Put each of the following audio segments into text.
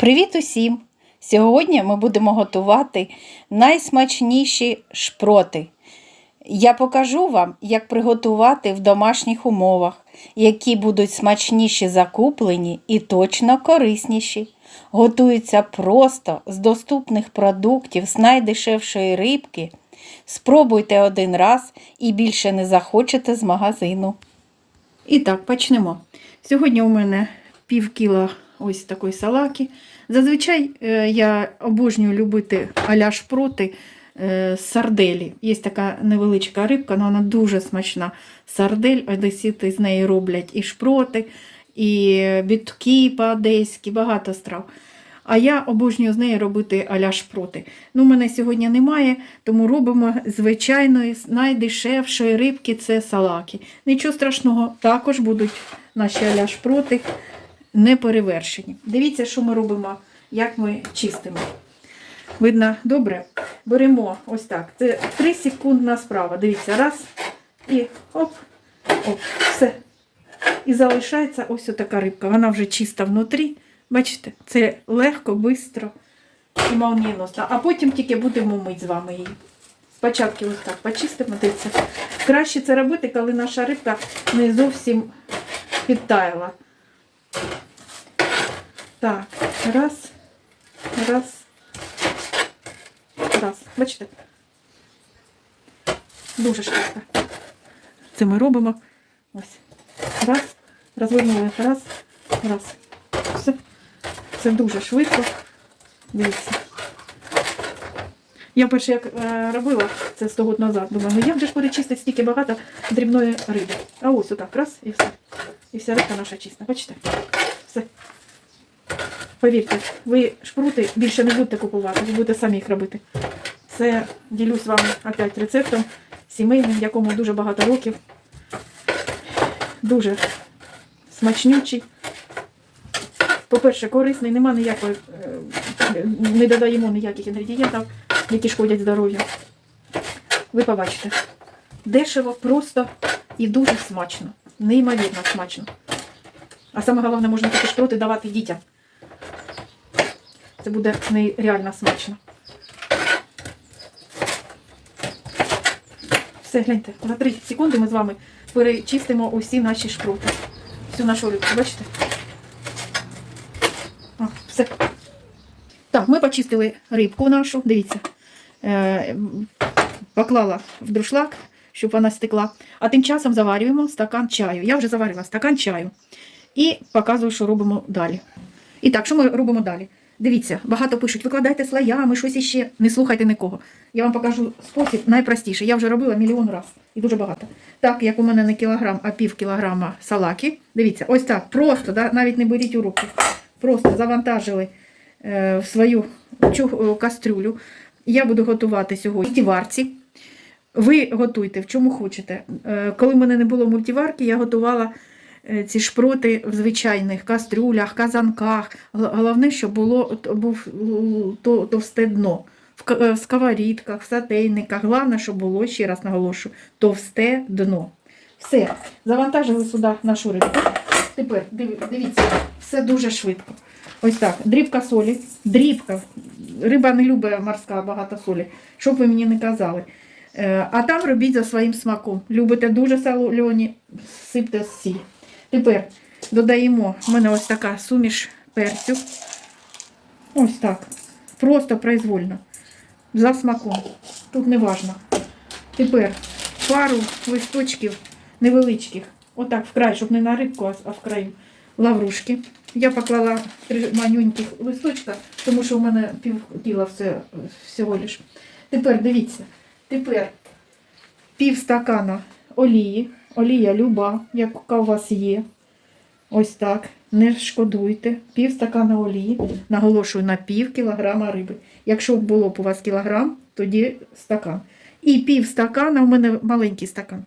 Привіт усім! Сьогодні ми будемо готувати найсмачніші шпроти. Я покажу вам, як приготувати в домашніх умовах, які будуть смачніші закуплені і точно корисніші. Готуються просто з доступних продуктів з найдешевшої рибки. Спробуйте один раз і більше не захочете з магазину. І так, почнемо. Сьогодні у мене пів кіла ось такої салаки. Зазвичай е, я обожнюю любити аля шпроти е, сарделі. Є така невеличка рибка, але вона дуже смачна. Сардель, одесіти з неї роблять і шпроти, і бітки по-одеськи, багато страв. А я обожнюю з неї робити аля шпроти. Ну, мене сьогодні немає, тому робимо звичайної найдешевшої рибки це салаки. Нічого страшного, також будуть наші аля шпроти не перевершені. Дивіться, що ми робимо, як ми чистимо. Видно, добре? Беремо ось так. Це 3 секундна справа. Дивіться, раз і оп, оп, все. І залишається ось така рибка. Вона вже чиста внутрі. Бачите, це легко, швидко і молнієносно. А потім тільки будемо мити з вами її. Спочатку ось так почистимо, дивіться. Краще це робити, коли наша рибка не зовсім підтаяла. Так, раз, раз, раз. Бачите? Дуже швидко. Це ми робимо. Ось. Раз, розвернули, раз, раз. Все. Це дуже швидко. Дивіться. Я перше як е, робила це 100 років назад, думаю, ну як же ж перечистити стільки багато дрібної риби. А ось отак, раз і все. І вся рибка наша чиста. Бачите? Все. Повірте, ви шпрути більше не будете купувати, ви будете самі їх робити. Це ділюсь вам опять рецептом сімейним, якому дуже багато років. Дуже смачнючий. По-перше, корисний, нема ніякої, е, не додаємо ніяких інгредієнтів, які шкодять здоров'ю. Ви побачите. Дешево, просто і дуже смачно. Неймовірно смачно. А саме головне, можна такі шпроти давати дітям. Це буде нереально смачно. Все, гляньте, за 30 секунд ми з вами перечистимо усі наші шпроти. Всю нашу рибку, бачите? Все. Так, ми почистили рибку нашу, дивіться. Е, поклала в друшлак, щоб вона стекла. А тим часом заварюємо стакан чаю. Я вже заварила стакан чаю. І показую, що робимо далі. І так, що ми робимо далі? Дивіться, багато пишуть, викладайте слоями, щось іще. Не слухайте нікого. Я вам покажу спосіб найпростіший. Я вже робила мільйон раз і дуже багато. Так, як у мене не кілограм, а пів кілограма салаки. Дивіться, ось так, просто, да, навіть не беріть у руки. Просто завантажили е, в свою чу- кастрюлю. Я буду готувати сьогодні в мультиварці. Ви готуйте в чому хочете. Е, Коли в мене не було мультиварки, я готувала е, ці шпроти в звичайних кастрюлях, казанках. Головне, щоб було був то- товсте дно. В ка- е, в сковорідках, в сотейниках. Головне, щоб було, ще раз наголошую, товсте дно. Все, завантажили сюди нашу рибку. Тепер дивіться, все дуже швидко. Ось так, дрібка солі, дрібка. Риба не любить морська багато солі, щоб ви мені не казали. Е, А там робіть за своїм смаком. Любите дуже солоні, сипте сіль. Тепер додаємо, в мене ось така суміш перцю. Ось так. Просто произвольно. За смаком. Тут не важно. Тепер пару листочків невеличких. Отак в край, щоб не на рибку, а- в краю лаврушки. Я поклала три манюньких листочка, тому що у мене пів кіла все, всього лиш. Тепер дивіться. Тепер пів стакана олії. Олія люба, яка у вас є. Ось так. Не шкодуйте. Пів стакана олії. Наголошую на пів кілограма риби. Якщо було б у вас кілограм, тоді стакан. І пів стакана, у мене маленький стакан,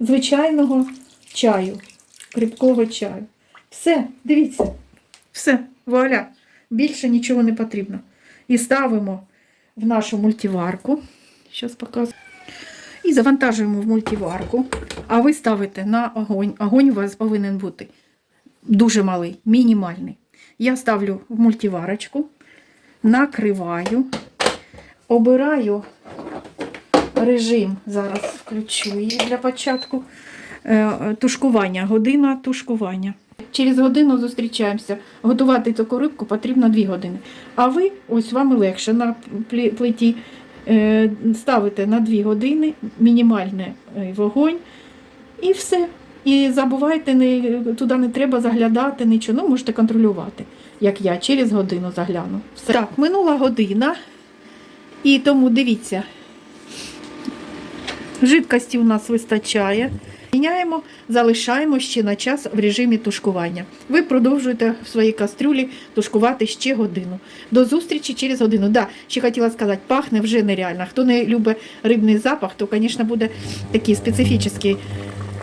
звичайного чаю, кріпкого чаю. Все, дивіться, все, вуаля. Більше нічого не потрібно. І ставимо в нашу мультиварку. Зараз показую. І завантажуємо в мультиварку. А ви ставите на огонь. Огонь у вас повинен бути дуже малий, мінімальний. Я ставлю в мультиварочку, накриваю, обираю режим, зараз включу її для початку. Е, Тушкування, година тушкування. Через годину зустрічаємося. Готувати таку рибку потрібно 2 години. А ви, ось вам легше на плиті, е, ставите на 2 години мінімальний е, вогонь і все. І забувайте, не, туди не треба заглядати, нічого. Ну, можете контролювати, як я, через годину загляну. Все. Так, минула година. І тому дивіться, жидкості у нас вистачає. Міняємо, залишаємо ще на час в режимі тушкування. Ви продовжуєте в своїй кастрюлі тушкувати ще годину. До зустрічі через годину. Да, ще хотіла сказати, пахне вже нереально. Хто не любить рибний запах, то, звісно, буде такий специфічний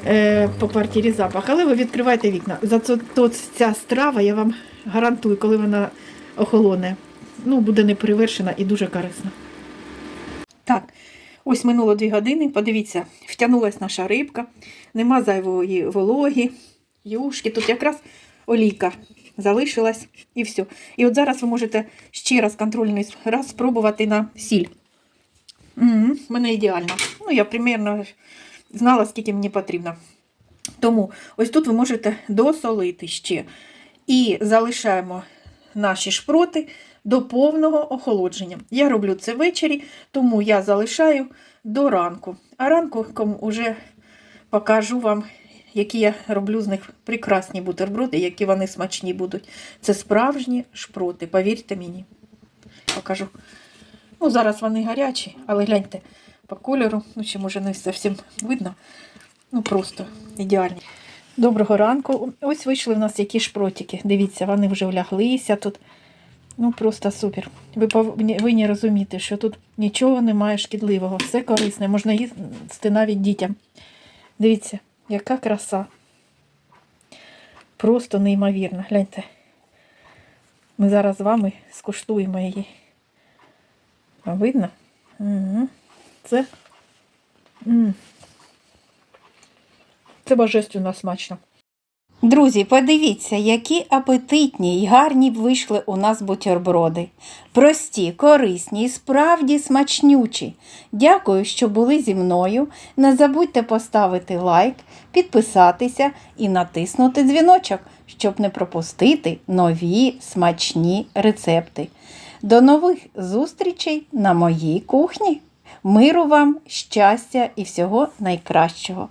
е, по квартирі запах. Але ви відкривайте вікна. Зато то ця страва, я вам гарантую, коли вона охолоне, ну, буде неперевершена і дуже корисна. Так, ось минуло дві години. Подивіться, втягнулась наша рибка, нема зайвої вологі, юшки. Тут якраз олійка залишилась і все. І от зараз ви можете ще раз контрольний раз спробувати на сіль. В мене ідеально. Ну, я примерно знала, скільки мені потрібно. Тому ось тут ви можете досолити ще. І залишаємо наші шпроти до повного охолодження. Я роблю це ввечері, тому я залишаю до ранку. А ранком уже покажу вам, які я роблю з них прекрасні бутерброди, які вони смачні будуть. Це справжні шпроти, повірте мені. Покажу. Ну, зараз вони гарячі, але гляньте по кольору, ну ще може не зовсім видно. Ну просто ідеальні. Доброго ранку. Ось вийшли в нас які шпротики. Дивіться, вони вже вляглися тут. Ну просто супер. Ви повинні розуміти, що тут нічого немає шкідливого, все корисне, можна їсти навіть дітям. Дивіться, яка краса. Просто неймовірно. Гляньте. Ми зараз з вами скуштуємо її. Видно? Угу. Це. Це божественно смачно. Друзі, подивіться, які апетитні й гарні б вийшли у нас бутерброди. Прості, корисні і справді смачнючі. Дякую, що були зі мною. Не забудьте поставити лайк, підписатися і натиснути дзвіночок, щоб не пропустити нові смачні рецепти. До нових зустрічей на моїй кухні. Миру вам, щастя і всього найкращого!